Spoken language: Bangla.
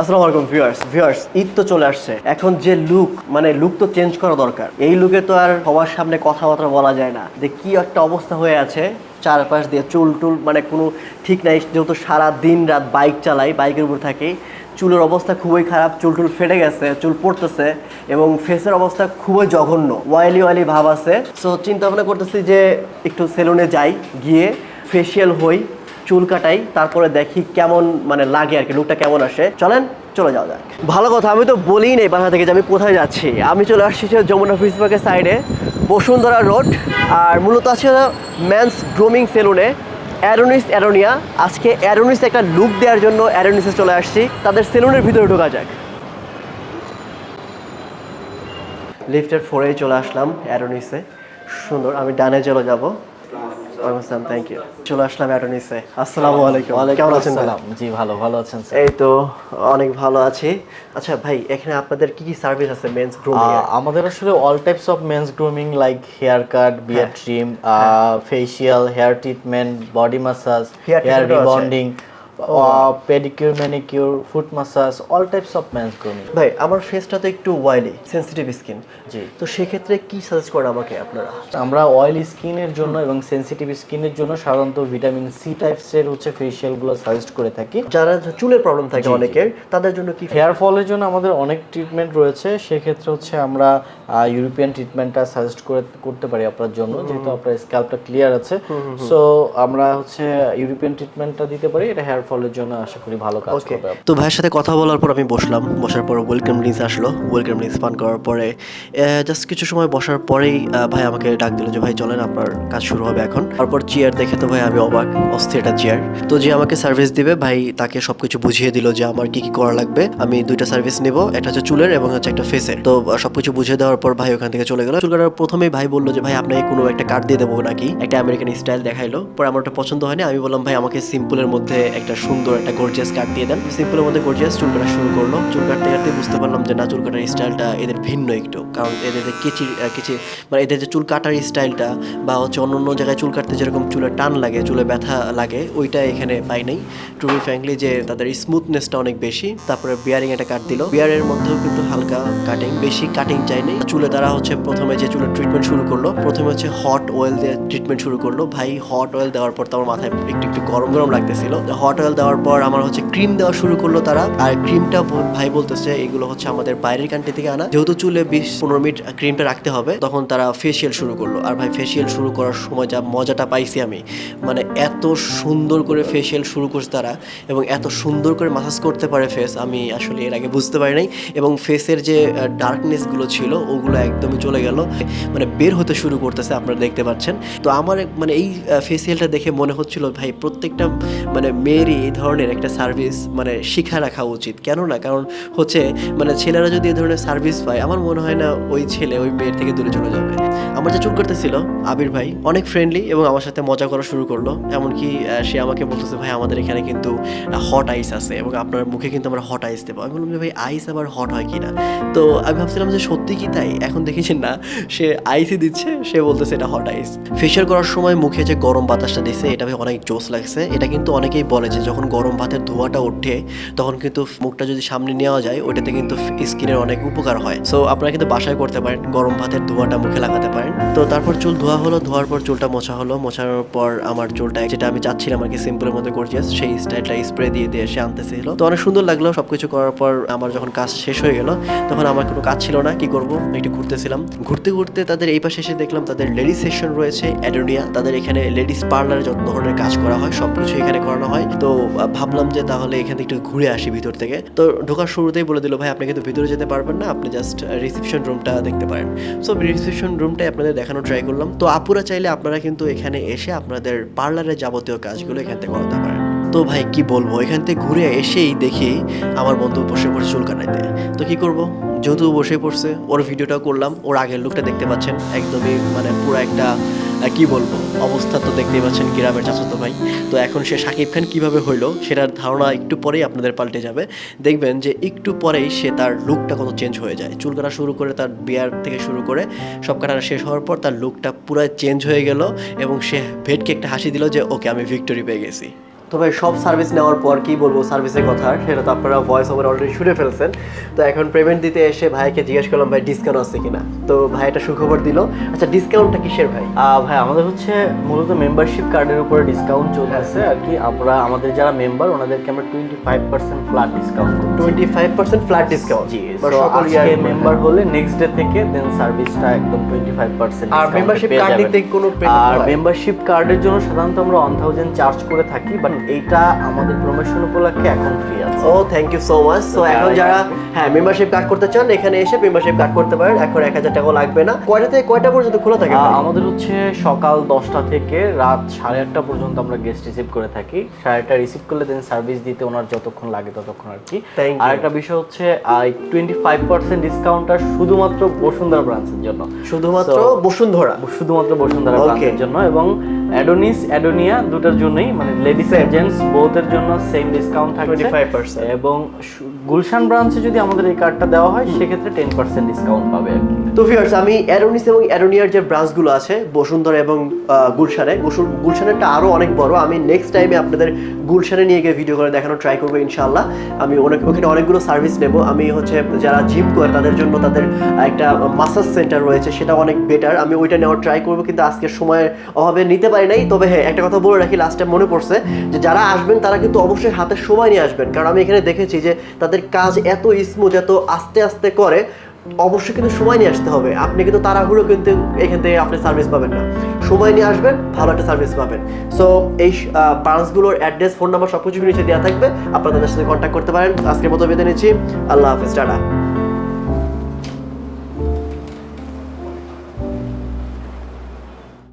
আসসালামু আলাইকুম ভিউয়ার্স ভিউয়ার্স ঈদ তো চলে আসছে। এখন যে লুক মানে লুক তো চেঞ্জ করা দরকার। এই লুকে তো আর সবার সামনে কথাবার্তা বলা যায় না। যে কি একটা অবস্থা হয়ে আছে, চারপাশ দিয়ে চুল টুল মানে কোনো ঠিক নাই, যেহেতু সারা দিন রাত বাইক চালাই বাইকের উপর থাকি, চুলের অবস্থা খুবই খারাপ, চুল টুল ফেটে গেছে, চুল পড়তেছে, এবং ফেসের অবস্থা খুবই জঘন্য। ওয়াইলি ওয়াইলি ভাব আছে। সো চিন্তা ভাবনা করতেছি যে একটু সেলুনে যাই, গিয়ে ফেসিয়াল হই চুল কাটাই, তারপরে দেখি কেমন মানে লাগে আর কি লুকটা কেমন আসে। চলেন, চলে যাওয়া যাক। ভালো কথা, আমি তো বলিই নেই বাসা থেকে যে আমি কোথায় যাচ্ছি। আমি চলে আসছি যমুনা ফিস সাইডে বসুন্ধরা রোড আর মূলত আছে ম্যানস গ্রুমিং সেলুনে অ্যারোনিস অ্যারোনিয়া আজকে অ্যারোনিস একটা লুক দেওয়ার জন্য অ্যারোনিসে চলে আসছি। তাদের সেলুনের ভিতরে ঢোকা যাক। লিফটের ফোরে চলে আসলাম অ্যারোনিসে সুন্দর, আমি ডানে চলে যাব। থ্যাংক ইউ চলে আসলাম অ্যাটর্নিসে আসসালামু আলাইকুম। কেমন আছেন জি ভালো ভালো আছেন এই তো অনেক ভালো আছি। আচ্ছা ভাই এখানে আপনাদের কি কি সার্ভিস আছে মেন্স গ্রুমিং আমাদের আসলে all types of men's grooming like hair cut beard trim facial hair treatment body massage hair rebonding pedicure manicure foot massage all types of men's grooming ভাই আমার ফেসটা তো একটু অয়েলি সেনসিটিভ স্কিন জি। তো সেক্ষেত্রে কি সাজেস্ট করেন আমাকে আপনারা? আমরা অয়েলি স্কিনের জন্য এবং সেনসিটিভ স্কিনের জন্য সাধারণত ভিটামিন সি টাইপসের হচ্ছে ফেসিয়ালগুলো সাজেস্ট করে থাকি। যারা চুলের প্রবলেম থাকে অনেকের তাদের জন্য কি হেয়ার ফলের জন্য আমাদের অনেক ট্রিটমেন্ট রয়েছে। সেক্ষেত্রে হচ্ছে আমরা ইউরোপিয়ান ট্রিটমেন্টটা সাজেস্ট করে করতে পারি আপনার জন্য। যেহেতু আপনার স্ক্যাল্পটা ক্লিয়ার আছে। সো আমরা হচ্ছে ইউরোপিয়ান ট্রিটমেন্টটা দিতে পারি। এটা হেয়ার ফলের জন্য আশা করি ভালো কাজ করবে। তো ভাইয়ের সাথে কথা বলার পর আমি বসলাম। বসার পর ওয়েলকাম ড্রিঙ্কস আসলো। ওয়েলকাম ড্রিঙ্কস পান করার পরে জাস্ট কিছু সময় বসার পরেই ভাই আমাকে ডাক দিল যে ভাই চলেন আপনার কাজ শুরু হবে এখন। তারপর চেয়ার দেখে তো ভাই আমি অবাক অস্থির একটা চেয়ার তো যে আমাকে সার্ভিস দিবে ভাই তাকে সবকিছু বুঝিয়ে দিল যে আমার কি কি করা লাগবে? আমি দুইটা সার্ভিস নেব একটা হচ্ছে চুলের এবং হচ্ছে একটা ফেসের তো সবকিছু বুঝিয়ে দেওয়ার পর ভাই ওখান থেকে চলে গেল। চুল কাটার প্রথমেই ভাই বলল যে ভাই আপনাকে কোনো একটা কার্ড দিয়ে দেবো নাকি? একটা আমেরিকান স্টাইল দেখাইলো। পরে আমার ওটা পছন্দ হয়নি। আমি বললাম ভাই আমাকে সিম্পলের মধ্যে একটা সুন্দর একটা গর্জিয়াস কাট দিয়ে দেন। সিম্পলের মধ্যে গর্জিয়াস চুল কাটা শুরু করল। চুল কাটতে কাটতে বুঝতে পারলাম যে না চুল কাটার স্টাইলটা এদের ভিন্ন একটু। কারণ এদের যে আহ, কেচি মানে এদের যে চুল কাটার স্টাইলটা বা হচ্ছে অন্য অন্য জায়গায় চুল কাটতে যেরকম চুলে টান লাগে চুলে ব্যথা লাগে ওইটা এখানে পাই নাই। টু বি ফ্র্যাঙ্কলি যে তাদের স্মুথনেসটা অনেক বেশি। তারপরে বিয়ারিং একটা কাট দিল। বিয়ারের মধ্যেও কিন্তু হালকা কাটিং বেশি কাটিং চাইনি চুলে তারা হচ্ছে প্রথমে যে চুলের ট্রিটমেন্ট শুরু করল প্রথমে হচ্ছে হট অয়েল দিয়ে ট্রিটমেন্ট শুরু করল। ভাই হট অয়েল দেওয়ার পর তো আমার মাথায় একটু একটু গরম গরম লাগতেছিল। হট অয়েল দেওয়ার পর আমার হচ্ছে ক্রিম দেওয়া শুরু করল তারা। আর ক্রিমটা ভাই বলতেছে, এগুলো হচ্ছে আমাদের বাইরের কান্ট্রি থেকে আনা। যেহেতু চুলে বিশ পনেরো মিনিট ক্রিমটা রাখতে হবে, তখন তারা ফেসিয়াল শুরু করল। আর ভাই ফেসিয়াল শুরু করার সময় যা মজাটা পাইছি আমি মানে এত সুন্দর করে ফেসিয়াল শুরু করছে তারা এবং এত সুন্দর করে মাসাজ করতে পারে ফেস আমি আসলে এর আগে বুঝতে পারি নাই। এবং ফেসের যে ডার্কনেসগুলো ছিল, ওগুলো একদমই চলে গেল। মানে বের হতে শুরু করতেছে, আপনারা দেখতে পাচ্ছেন। তো আমার মানে এই ফেসিয়ালটা দেখে মনে হচ্ছিল, ভাই, প্রত্যেকটা মানে মেয়েরই এই ধরনের একটা সার্ভিস মানে শিখা রাখা উচিত। কেন না কারণ হচ্ছে মানে ছেলেরা যদি এই ধরনের সার্ভিস পায়, আমার মনে হয় না ওই ছেলে ওই মেয়ের থেকে দূরে চলে যাবে। আমার যে চুল করতেছিল, আবির ভাই, অনেক ফ্রেন্ডলি এবং আমার সাথে মজা করা শুরু করল। এমনকি সে আমাকে বলতেছে, ভাই, আমাদের এখানে কিন্তু হট আইস আছে এবং আপনার মুখে কিন্তু আমরা হট আইস দেবো। আমি বললাম যে ভাই আইস আবার হট হয় কিনা? তো আমি ভাবছিলাম যে সত্যি কি তাই? এখন দেখেছি না, সে আইসই দিচ্ছে, সে বলতেছে, এটা হট আইস ফেশিয়াল করার সময় মুখে যে গরম বাতাসটা দিছে, এটা ভাই অনেক জোস লাগছে। এটা কিন্তু অনেকেই বলে যে যখন গরম ভাতের ধোঁয়াটা ওঠে, তখন কিন্তু মুখটা যদি সামনে নেওয়া যায় ওটাতে কিন্তু স্কিনের অনেক উপকার হয়। সো আপনারা কিন্তু বাসায় করতে পারেন, গরম ভাতের ধোঁয়াটা মুখে লাগাতে পারেন। তো তারপর চুল ধোয়া হলো, ধোয়ার পর চুলটা মোছা হলো। মোছার পর আমার চুলটা, যেটা আমি চাচ্ছিলাম আর কি সিম্পলের মধ্যে গর্জিয়াস সেই স্টাইলটা স্প্রে দিয়ে দিয়ে সে আনতেছিল। তো অনেক সুন্দর লাগল, সবকিছু করার পর আমার যখন কাজ শেষ হয়ে গেল, তখন আমার কোনো কাজ ছিল না, কি করব? একটু ঘুরতেছিলাম। ঘুরতে ঘুরতে তাদের এই পাশে এসে দেখলাম, তাদের লেডিস সেকশন রয়েছে অ্যাডোনিয়া তাদের এখানে লেডিস পার্লারে যত ধরনের কাজ করা হয় সব কিছু এখানে করানো হয়। তো ভাবলাম যে তাহলে এখান থেকে একটু ঘুরে আসি ভিতর থেকে। তো ঢোকার শুরুতেই বলে দিল, ভাই, আপনি কিন্তু ভিতরে যেতে পারবেন না, আপনি জাস্ট রিসেপশন রুমটা দেখতে পারেন। সো রিসেপশন রুমটাই আপনাদের দেখানো ট্রাই করলাম। তো আপুরা চাইলে আপনারা কিন্তু এখানে এসে আপনাদের পার্লারের যাবতীয় কাজগুলো এখান থেকে করাতে পারেন। তো ভাই, কি বলব? এখান থেকে ঘুরে এসেই দেখি আমার বন্ধু বসে পড়ছে চুল কাটাইতে। তো কি করব? যেহেতু বসে পড়ছে, ওর ভিডিওটা করলাম, ওর আগের লুকটা দেখতে পাচ্ছেন। একদমই মানে পুরো একটা কি বলব? অবস্থা তো দেখতেই পাচ্ছেন গ্রামের চাচাতো ভাই। তো এখন সে শাকিব খান কীভাবে হইল, সেটার ধারণা একটু পরেই আপনাদের পাল্টে যাবে। দেখবেন যে একটু পরেই সে তার লুকটা কত চেঞ্জ হয়ে যায়। চুল কাটা শুরু করে তার বিয়ার থেকে শুরু করে সব কাটা শেষ হওয়ার পর তার লুকটা পুরো চেঞ্জ হয়ে গেল এবং সে ভেটকে একটা হাসি দিল যে, ওকে, আমি ভিক্টোরি পেয়ে গেছি। তো ভাই সব সার্ভিস নেওয়ার পর কি বলব সার্ভিসের কথা সেটা তো আপনারা ভয়েস ওভার অলরেডি শুনে ফেলছেন। তো এখন পেমেন্ট দিতে এসে ভাইকে জিজ্ঞেস করলাম ভাই ডিসকাউন্ট আছে কিনা? তো ভাই একটা সুখবর দিল। আচ্ছা ডিসকাউন্টটা কিসের ভাই? ভাই আমাদের হচ্ছে মূলত মেম্বারশিপ কার্ডের উপরে ডিসকাউন্ট চলতেছে আর কি। আমরা আমাদের যারা মেম্বার ওনাদেরকে আমরা twenty five percent flat discount twenty five percent flat discount জি so আজকে মেম্বার হলে নেক্সট ডে থেকে দেন সার্ভিসটা একদম টোয়েন্টি ফাইভ পার্সেন্ট আর card নিতে কোনো আর মেম্বারশিপ কার্ডের জন্য সাধারণত আমরা ওয়ান থাউজেন্ড চার্জ করে থাকি বাট এইটা আমাদের প্রমোশন উপলক্ষে এখন ফ্রি আছে। ও thank you so much so এখন যারা হ্যাঁ মেম্বারশিপ কার্ড করতে চান এখানে এসে মেম্বারশিপ কার্ড করতে পারেন। এখন এক হাজার লাগবে না। কয়টা থেকে কয়টা পর্যন্ত খোলা থাকে আমাদের হচ্ছে সকাল দশটা থেকে রাত সাড়ে আটটা পর্যন্ত আমরা গেস্ট রিসিভ করে থাকি। সাড়ে আটটা রিসিভ করলে দেন সার্ভিস দিতে ওনার যতক্ষণ লাগে ততক্ষণ আর কি। আর একটা বিষয় হচ্ছে টোয়েন্টি ফাইভ পার্সেন্ট ডিসকাউন্টটা শুধুমাত্র বসুন্ধরা ব্রাঞ্চের জন্য। শুধুমাত্র বসুন্ধরা? শুধুমাত্র বসুন্ধরা. ব্রাঞ্চের জন্য এবং অ্যাডোনিস অ্যাডোনিয়া দুটার জন্যই মানে লেডিস জেন্টস বোথের জন্য সেম ডিসকাউন্ট থাকছে 25% এবং গুলশান ব্রাঞ্চে যদি আমাদের এই কার্ডটা দেওয়া হয়, সেক্ষেত্রে টেন পার্সেন্ট ডিসকাউন্ট পাবে আর তো ভিউয়ার্স আমি অ্যারোনিস এবং অ্যারোনিয়ার যে ব্রাঞ্চগুলো আছে, বসুন্ধরা এবং গুলশানে গুলশানেরটা আরও অনেক বড়। আমি নেক্সট টাইমে আপনাদের গুলশানে নিয়ে গিয়ে ভিডিও করে দেখানোর ট্রাই করব ইনশাল্লাহ আমি অনেক ওখানে অনেকগুলো সার্ভিস নেব। আমি হচ্ছে যারা জিম করে, তাদের জন্য তাদের একটা মাসাজ সেন্টার রয়েছে সেটা অনেক বেটার আমি ওইটা নেওয়ার ট্রাই করব, কিন্তু আজকের সময়ের অভাবে নিতে পারি নাই। তবে হ্যাঁ একটা কথা বলে রাখি লাস্টে মনে পড়ছে যে যারা আসবেন, তারা কিন্তু অবশ্যই হাতে সময় নিয়ে আসবেন। কারণ আমি এখানে দেখেছি যে তাদের কাজ এত স্মুথ এত আস্তে আস্তে করে, অবশ্যই কিন্তু সময় নিয়ে আসতে হবে। আপনি কিন্তু তাড়াহুড়ো কিন্তু এখান থেকে আপনি সার্ভিস পাবেন না। সময় নিয়ে আসবেন, ভালো একটা সার্ভিস পাবেন। সো এই ব্রাঞ্চগুলোর অ্যাড্রেস ফোন নাম্বার সব কিছু নিচে দেওয়া থাকবে। আপনারা তাদের সাথে কন্ট্যাক্ট করতে পারেন। আজকের মতো বেঁধে নিচ্ছি। আল্লাহ হাফিজ, টাটা।